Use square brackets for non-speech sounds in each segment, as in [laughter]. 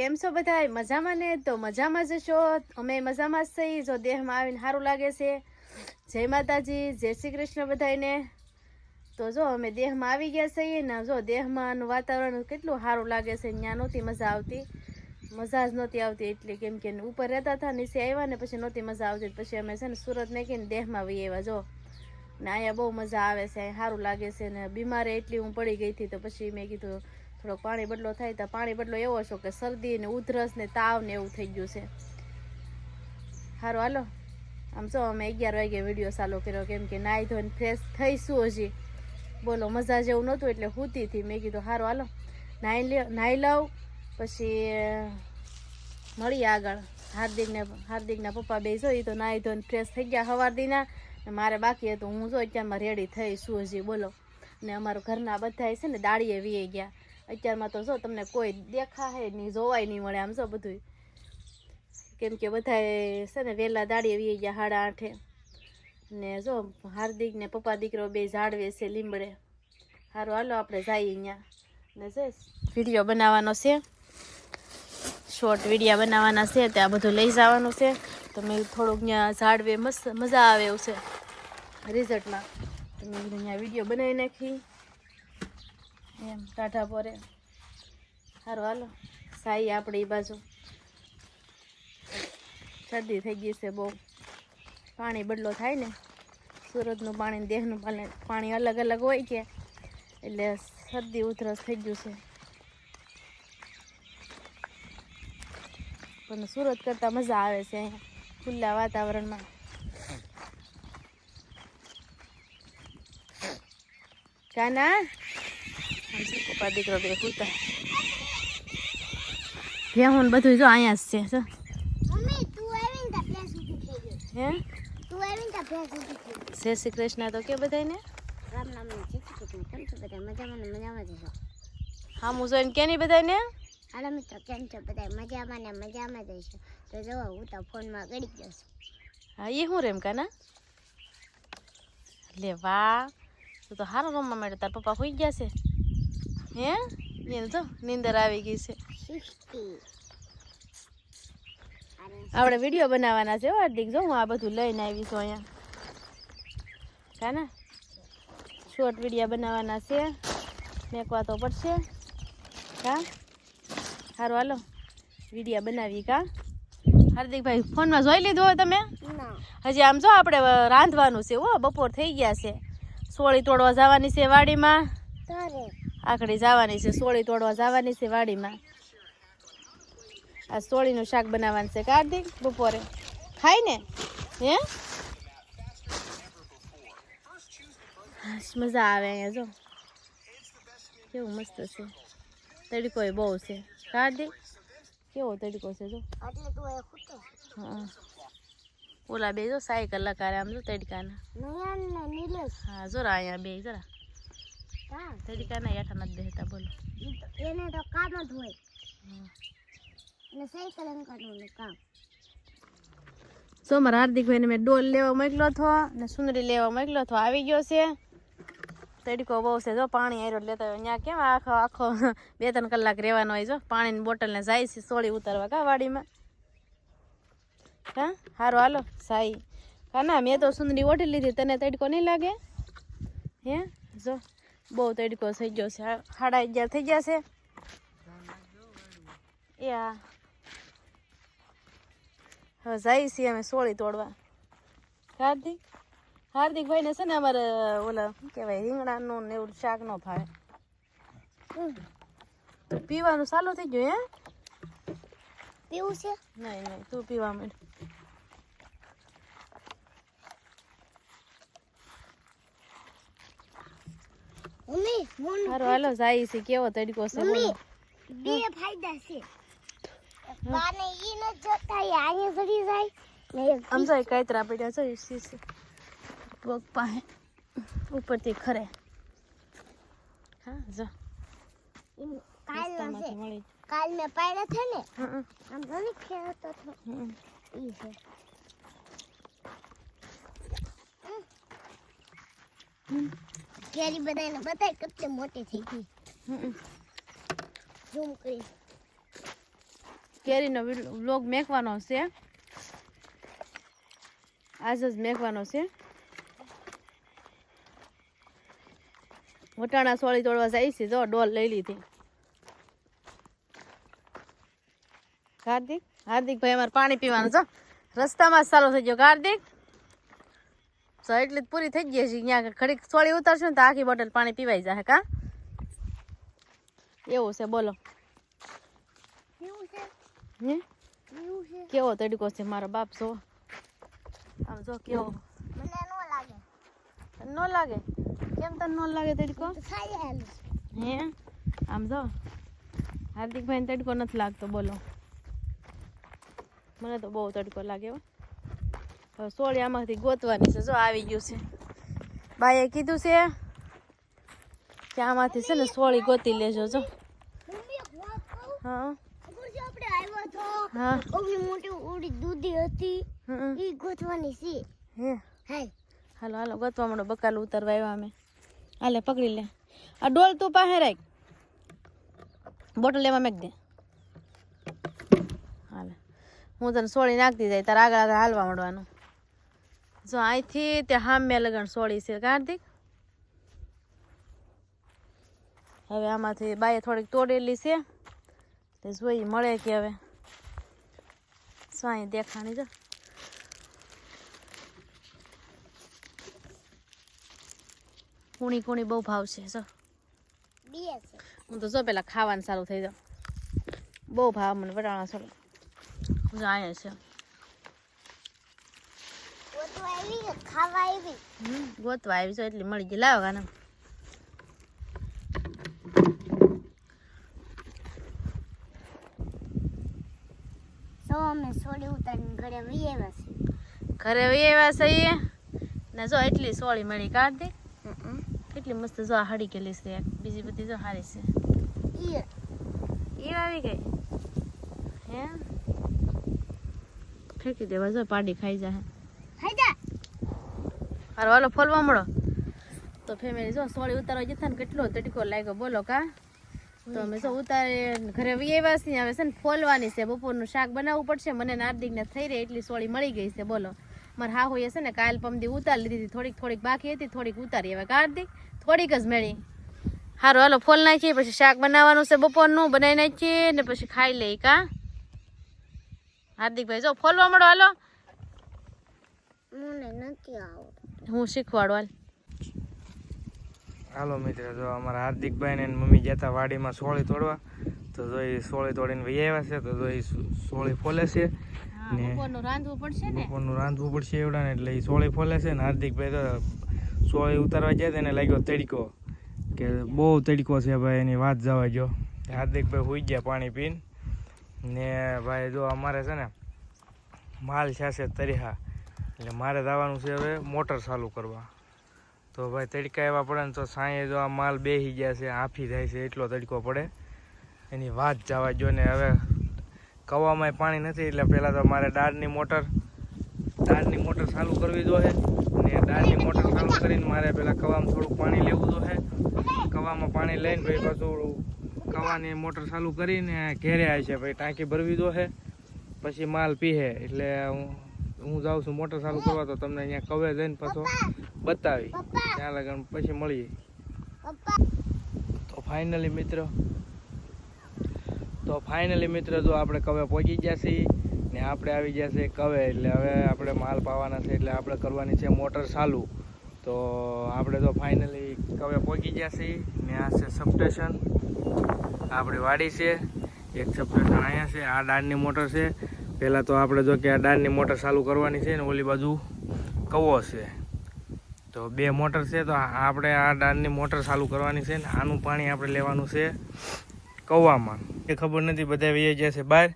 કેમ છો બધા મજામાં ને? તો મજામાં જ છો? અમે મજામાં જ થઈ જો દેહમાં આવીને સારું લાગે છે. જય માતાજી, જય શ્રી કૃષ્ણ બધાને તો જો અમે દેહમાં આવી ગયા છીએ ને જો દેહમાંનું વાતાવરણ કેટલું સારું લાગે છે. ત્યાં નહોતી મજા આવતી. મજા જ નહોતી આવતી એટલે કેમ કે ઉપર રહેતા હતા, નીચે આવ્યા ને પછી નહોતી મજા આવતી. પછી અમે છે ને સુરત નાખીને દેહમાં આવી આવ્યા જો. ને અહીંયા બહુ મજા આવે છે, સારું લાગે છે ને. બીમારે એટલી હું પડી ગઈ હતી તો પછી મેં કીધું થોડોક પાણી બદલો થાય તો પાણી બદલો એવો છો કે શરદી ને ઉધરસ ને તાવ ને એવું થઈ ગયું છે. સારું હાલો. આમ જો અમે અગિયાર વાગે વીડિયો ચાલુ કર્યો કેમ કે નાહી ધોઈને ફ્રેશ થઈશું હજી. બોલો, મજા જેવું નહોતું એટલે હૂતી હતી. મેં કીધું સારું હાલો. નાહી લ્યો, નાહી લઉં, પછી મળીએ આગળ. હાર્દિકને, હાર્દિકના પપ્પા બે જો તો નાહી ધોઈને ફ્રેશ થઈ ગયા સવાર દીના. ને મારે બાકી હતું. હું જો અત્યારમાં રેડી થઈશું હજી. બોલો. ને અમારું ઘરના બધા છે ને દાળીએ વીએ ગયા. અત્યારમાં તો જો તમને કોઈ દેખાય નહીં, જોવાય નહીં મળે આમ જો બધું કેમ કે બધાએ છે ને વહેલા દાડી આવી ગયા સાડા આઠે. ને જો હાર્દિક ને પપ્પા દીકરો બે ઝાડવે છે લીમડે. સારું હાલો આપણે જઈએ અહીંયા ને છે વીડિયો બનાવવાનો છે શોર્ટ વિડીયા બનાવવાના છે તે આ બધું લઈ જવાનું છે. તમે થોડુંક અહીંયા ઝાડવે મસ્ત મજા આવે એવું છે. રિઝલ્ટમાં તમે અહીંયા વીડિયો બનાવી નાખી. એમ ટાઢા પોરે સારું હાલો. સાઈ આપણે એ બાજુ. શરદી થઈ ગઈ છે બહુ. પાણી બદલો થાય ને સુરતનું પાણી દેહનું પાણી પાણી અલગ અલગ હોય કે, એટલે શરદી ઉધરસ થઈ ગયું છે. પણ સુરત કરતાં મજા આવે છે અહીંયા, ખુલ્લા વાતાવરણમાં. કાના? પપ્પા દીકરો બે કૂતા ભેહું બધું જો અહીંયા જ છે જો. મમ્મી તું તા ગઈ હે? તું તા જય શ્રી કૃષ્ણ તો કે બધાને રામ નામ ને જય શ્રી કૃષ્ણ. કેમ છો બધા? મજામાં ને મજામાં જ છો? હા હું જોઈને કે નહીં બધાને હાલો મિત્રો કેમ છો બધા? મજામાં ને મજામાં જઈશું છો? તો જો હું તો ફોનમાં ગળી ગયો છું. હા એ હું રેમ કાના? લે વાહ. તું તો હારો રમવા માંડ્યો તાર પપ્પા હોઈ ગયા છે? હે? એને તો નીંદર આવી ગઈ છે. આપણે વીડિયો બનાવવાના છે હાર્દિક. જો, હું આ બધું લઈને આવી છું અહીંયા. ને? શોર્ટ વીડિયો બનાવવાના છે. મેકવા તો પડશે. કા સારું હાલો. વીડિયો બનાવી કા? હાર્દિકભાઈ, ફોનમાં જોઈ લીધું હોય તમે? હજી આમ જો, આપણે રાંધવાનું છે હો, બપોર થઈ ગયા છે. સોળી તોડવા જવાની છે વાડીમાં. આખડી જવાની છે સોળી તોડવા જવાની છે વાડીમાં. આ સોળીનું શાક બનાવવાનું છે કાર્તિક બપોરે. ખાય ને? હે? મજા આવે અહીંયા જો. કેવું મસ્ત છે. તડકો બહુ છે. કાર્તિક કેવો તડકો છે જો. એ હા. ઓલા બે જો સાયકલ લગાડે આમ જો તડકાના. હા જોરા અહીંયા બે જરા. હા તડકાના હેઠા નથી બેસતા બોલો. એને તો કામ જ હોય. અને સાયકલ અંકલનું કામ. તો મારા હાર્દિકભાઈને મેં ડોલ લેવા મોકલો હતો ને સુંદરી લેવા મોકલો હતો આવી ગયો છે. તડકો બહુ છે જો પાણી આયરો લેતા હોય. ત્યાં કેમ આખો આખો બે ત્રણ કલાક રહેવાનો હોય જો. પાણીની બોટલને જાય છે સોળી ઉતારવા કા વાડીમાં? હા? સારું હાલો સાઈ હા ના મેં તો સુંદરી ઓઢી લીધી તને તડકો નહીં લાગે? હે? જો. બહુ તડકો થઈ ગયો છે. સાડા અગિયાર થઈ ગયા છે. હા હવે જાય છીએ અમે સોળી તોડવા. હાર્દિક? હાર્દિકભાઈને છે ને અમારે ઓલા શું કહેવાય રીંગણાનું ને એવું શાક ન ભાવે. તો પીવાનું ચાલુ થઈ ગયું હે? પીવું છે? નહીં નહીં તું પીવા માંડ. હાલો જાય છે કેવો તડકો છે બોલો બે ફાયદા છે. બાને ઈ ન જોતા અહીંયા જાય. ને આમ જાય કાતરા પડ્યા છે પગ ઉપરથી ખરે. હા જો. કાલ ના કાલ મેં પાડ્યા છે ને આમ ઘણી ખેડતો હતો. ઈ છે. કેરી બધાને બતાય કેટલી મોટી થઈ ગઈ. ઝૂમ કરી. કેરીનો વ્લોગ મેકવાનો છે. આજ જ મેકવાનો છે. વટાણા સોળી તોડવા જાય છે જો ડોલ લઈ લીધી. હાર્દિક હાર્દિક ભાઈ અમારે પાણી પીવાનું છો. રસ્તામાં જ ચાલુ થઈ ગયો. કાર્તિક તો એટલી જ પૂરી થઈ ગઈ છે ત્યાં ઘડીક સોળી ઉતરશું ને તો આખી બોટલ પાણી પીવાઈ જાય કા? એવું છે બોલો. કેવું તડકો છે મારો બાપ જો. આમ જો કેવો. મને ન લાગે. ન લાગે? કેમ તને ન લાગે તડકો? હે? આમ જો. હાર્દિકભાઈ તડકો નથી લાગતો બોલો. મને તો બહુ તડકો લાગે હો. સોળી આમાંથી ગોતવાની છે. જો આવી ગયું છે. બાઈએ કીધું છે કે આમાંથી છે ને સોળી ગોતી લેજો જો. હા. હા. મોટી ઉડી દૂધી હતી. ઈ ગોતવાની છે. હે. હાય હાલો હાલો ગોતવા માંડો. બકાલું ઉતરવા આવ્યા અમે. હાલે પકડી લે. આ ડોલ તું પાસે રાખ. બોટલ એમાં મેક દે. હાલે. હું તને સોળી નાખતી જાય તારે આગળ આગળ હાલવા માંડવાનું. જો અહીંથી તે મેં લગણ સોળી છે કાર્તિક હવે આમાંથી બાએ થોડીક તોડેલી છે. તે જોઈ મળે કે હવે. સ્વાઈ દેખાણી જો. કુણી કુણી બહુ ભાવશે જો. હું તો જો પેલા ખાવાનું સારું થઈ જાઉં. બહુ ભાવ મને વટાણા ચાલો જો અહીંયા છે. ગોતવા આવી છો એટલી મળી ગઈ લાવો ઉતારીને ઘરે વી આવ્યા છે ઘરે વહી આવ્યા સહીએ ને જો એટલી સોળી મળી કાઢી કેટલી મસ્ત જો હળી ગયેલી છે. બીજી બધી જો હારી છે. ઈ આવી ગઈ? હે? ફેંકી દેવા જો પાડી ખાઈ જાય હારો હાલો ફોલવા મળો. તો ફેમિલી જો સોળી ઉતારવા જતા ને કેટલો તડકો લાગ્યો બોલો કા? તો અમે જો ઉતારે ઘરે વિયેવા આવે હવે છે ને ફોલવાની છે બપોરનું શાક બનાવવું પડશે મને નાર્દિક ને થઈ રહી એટલી સોળી મળી ગઈ છે બોલો. મારા હા હોય છે ને કાલ પમદી ઉતારી લીધી હતી થોડીક થોડીક બાકી હતી થોડીક ઉતારી. હવે કાર્તિક થોડીક જ મેળી. હારું હાલો ફોલ નાખીએ પછી શાક બનાવવાનું છે બપોરનું બનાવી નાખીએ ને પછી ખાઈ લઈ કા? હાર્દિકભાઈ જો ફોલવા મળો હાલો. મને નથી આવડતું. હું શીખવાડવા હાલ. મિત્ર જો અમારા હાર્દિકભાઈ ને એની મમ્મી જતા વાડીમાં સોળી તોડવા. તો જો એ સોળી તોડીને વહી આવ્યા છે તો જો એ સોળી ફોલે છે. ને- રાંધવું પડશે ને? બપોરનું રાંધવું પડશે એવડા ને એટલે એ સોળી ફોલે છે ને હાર્દિકભાઈ તો સોળી ઉતારવા ગયા તેને લાગ્યો તડકો. કે બહુ તડકો છે ભાઈ એની વાત જવા જો હાર્દિકભાઈ હોઈ ગયા પાણી પીને. ને ભાઈ જો અમારે છે ને માલ છે છે તરીહા. એટલે મારે જવાનું છે હવે મોટર ચાલુ કરવા. તો ભાઈ તડકા એવા પડે ને તો સાંજે જો આ માલ બેસી ગયા છે, આફી જાય છે, એટલો તડકો પડે. એની વાત જવા જો ને હવે કવામાં પાણી નથી, એટલે પહેલાં તો મારે દાળની મોટર દાળની મોટર ચાલુ કરવી જોઈએ ને દાળની મોટર ચાલુ કરીને મારે પહેલાં કવામાં થોડુંક પાણી લેવું જોઈએ કવામાં પાણી લઈને ભાઈ પાછું કવાની મોટર ચાલુ કરીને ઘેરે આવી છે ભાઈ, ટાંકી ભરવી જોઈએ પછી માલ પીહે, એટલે હું હું જાઉં છું મોટર ચાલુ કરવા, તો તમને અહીંયા કવે જઈને પાછો બતાવી. ત્યાં લગન પછી મળીએ. તો ફાઇનલી મિત્રો, તો ફાઇનલી મિત્રો જો આપણે કવે પહોંચી ગયા છીએ, ને આપણે આવી ગયા છે કવે, એટલે હવે આપણે માલ પાવાના છે, એટલે આપણે કરવાની છે મોટર ચાલુ. તો આપણે તો ફાઇનલી કવે પહોંચી ગયા છીએ, ને આ છે સબસ્ટેશન આપણી વાડી છે, એક સબસ્ટેશન અહીંયા છે, આ ડાળની મોટર છે પહેલાં તો આપણે જો કે આ ડાળની મોટર ચાલુ કરવાની છે ને ઓલી બાજુ કવો છે. તો બે મોટર છે, તો આપણે આ ડાળની મોટર ચાલુ કરવાની છે ને આનું પાણી આપણે લેવાનું છે કવામાં. એ ખબર નથી, બધા વહી ગયા છે બહાર.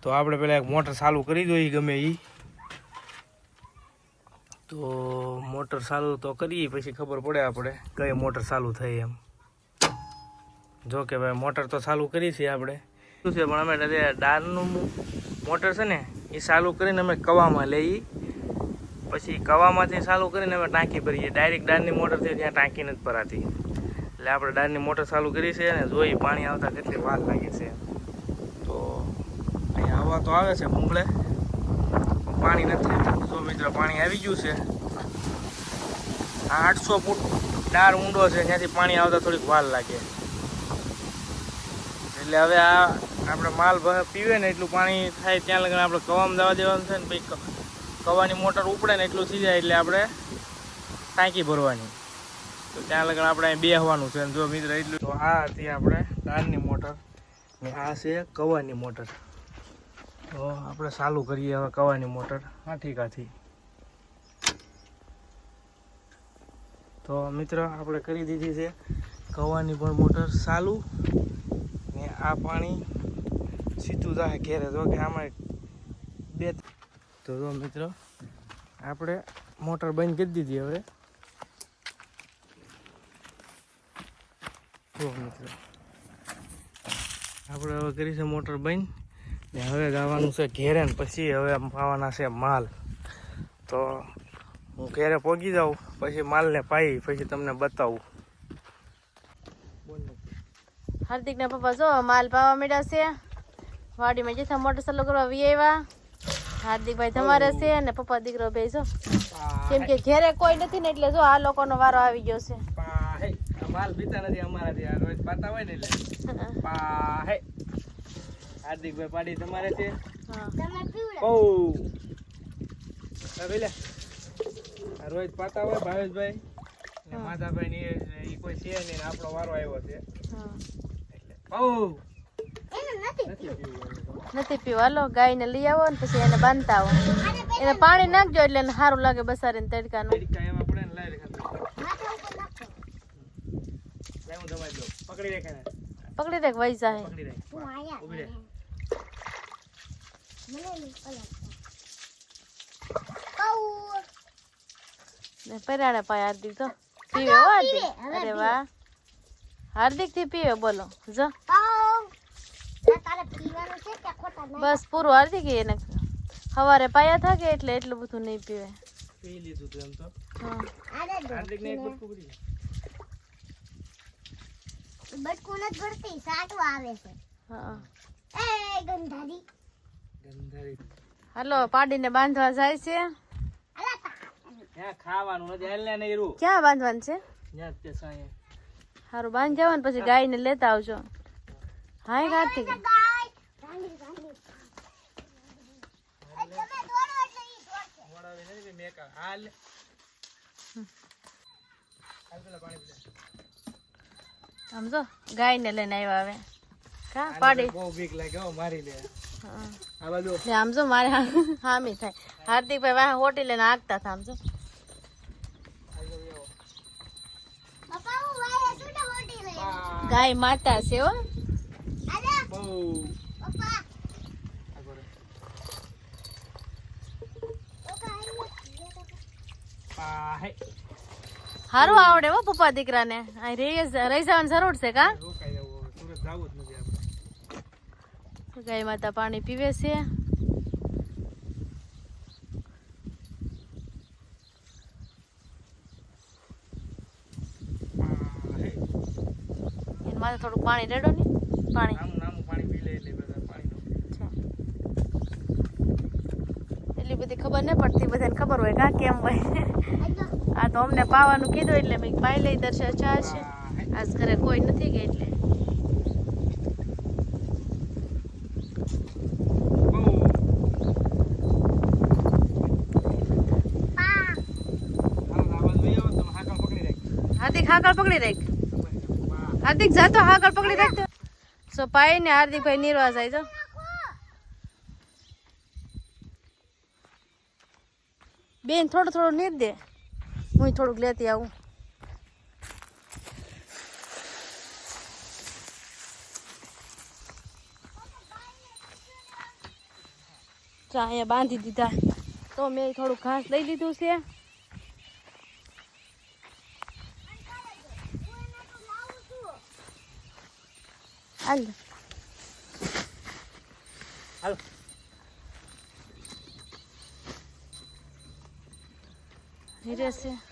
તો આપણે પહેલાં એક મોટર ચાલુ કરી દઈએ ગમે એ તો મોટર ચાલુ તો કરીએ, પછી ખબર પડે આપણે કઈ મોટર ચાલુ થઈ એમ. જો કે ભાઈ, મોટર તો ચાલુ કરી છે આપણે. શું છે, પણ અમે દાળનું મોટર છે ને, એ ચાલુ કરીને અમે કવામાં લઈએ પછી કવામાંથી ચાલુ કરીને અમે ટાંકી ભરીએ. ડાયરેક્ટ દાળની મોટરથી ત્યાં ટાંકી નથી ભરાતી. એટલે આપણે દાળની મોટર ચાલુ કરી છે અને જોઈ પાણી આવતા કેટલી વાર લાગે છે. તો અહીંયા હવા તો આવે છે મુંબળે પાણી નથી જો મિત્રો, પાણી આવી ગયું છે. આ આઠસો ફૂટ ડાર ઊંડો છે, ત્યાંથી પાણી આવતા થોડીક વાર લાગે. એટલે હવે આ આપણે માલ પીવે ને એટલું પાણી થાય ત્યાં લગન આપણે કવામાં દવા દેવાનું છે ને પછી કવાની મોટર ઉપડે ને એટલું સી જાય એટલે આપણે ટાંકી ભરવાની. તો ત્યાં લગન આપણે બેહવાનું છે જો મિત્ર એટલું તો આ હતી આપણે ડારની મોટર ને આ છે કવાની મોટર. તો આપણે ચાલુ કરીએ હવે કવાની મોટર કાંઠી. કાથી તો મિત્ર આપણે કરી દીધી છે કવાની પણ મોટર ચાલુ. આ પાણી સીધું જાય ઘેરે. તો કે આમાં બે તો જો મિત્રો, આપણે મોટર બંધ કરી દીધી હવે. જો મિત્રો, આપણે હવે કરી છે મોટર બંધ. ને હવે જવાનું છે ઘેરે ને પછી હવે પાવાના છે માલ. તો હું ઘેરે પહોંચી જાઉં, પછી માલને પાઈ, પછી તમને બતાવું. હાર્દિક ના પપ્પા જો માલ પાવા માંડ્યા છે. વાડીમાં જતા મોટર ચાલુ કરવા વી આવ્યા હાર્દિકભાઈ તમારે છે અને પપ્પા દીકરો બે જો. કેમ કે ઘેરે કોઈ નથી ને એટલે જો આ લોકોનો વારો આવી ગયો છે. માલ પીતા નથી અમારાથી આ રોજ પાતા હોય ને એટલે. પાહે. હાર્દિકભાઈ પાડી તમારે છે. હા. ઓ હવે લે રોજ પાતા હોય ભાવેશભાઈ. માધાભાઈ ની કોઈ છે નહીં આપણો વારો આવ્યો છે. હા. ઓ નથી પીવાલો પીવું હાલો ગાયને લઈ આવો ને પછી એને બાંધતા આવો. એને પાણી નાખજો એટલે એને સારું લાગે બસારીને તડકાનું. તડકા એમાં પડે ને લાઈ રેખા માથા ઉપર નાખો લાઈ હું દબાઈ દઉં પકડી દેખ રાખ વહી જાય પકડી રાખ. હું આયા ઊભી રહે. મને નહીં. અલગ કહું ને પરાણે પાય હાર્દિક તો પીવે હો હાર્દિક અરે વાહ. હાર્દિકથી પીવે બોલો. જો. કહું તારે પીવાનું છે કે ખોટા નહીં? બસ પૂરું હાર્દિક એને સવારે પાયા થાકે એટલે એટલું બધું નહીં પીવે. પી લીધું તું એમ તો. હા. આને દો હાર્દિક ને. એક બટકું નથી ભરતી સાટવા આવે છે. હા. એ ગંધારી. ગંધારી. હાલો પાડીને બાંધવા જાય છે. અલા ખાવાનું નથી? હાલ ને નહીં ક્યાં બાંધવાનું છે? ત્યાં તે સાંયે. સારું બાંધી જવાનું પછી ગાયને લેતા આવજો. હાય કાર્તિક. સમજો ગાયને લઈને આવ્યા હવે. કા પાડી. બહુ બીક લાગે હો મારી લે. હા. આ બાજુ. ને આમ જો મારે હામી થાય. હાર્દિકભાઈ વાહ હોટી લઈને આગતા હતા આમ જો પપ્પા હું વાય સુડા હોટી રહી ગાય માતા છે હો. સારું આવડે હો પપ્પા દીકરાને. રહી જવાની જરૂર છે કા? ગાય માતા પાણી પીવે છે પાહે. એને થોડું પાણી રેડો ને? પાણી. નાનું નાનું પાણી પી એટલે બધા પાણીનું. એટલી બધી ખબર ન પડતી બધાને ખબર હોય કા કેમ હોય. [laughs] આ તો અમને પાવાનું કીધું એટલે મેં પાઈ લઈ દર્શન ચા છે. આજ ઘરે કોઈ નથી કે એટલે. આવો તમે પકડી રાખ. હાર્દિક જાતો હાકળ પકડી રાખતો સો પાઈ ને હાર્દિકભાઈ નિર્વા જાય તો બેન, થોડું થોડું નીર દે. હું થોડુંક લેતી આવું. અહીંયા બાંધી દીધા. તો મેં થોડું ઘાસ લઈ લીધું છે. હાલ હાલો. છે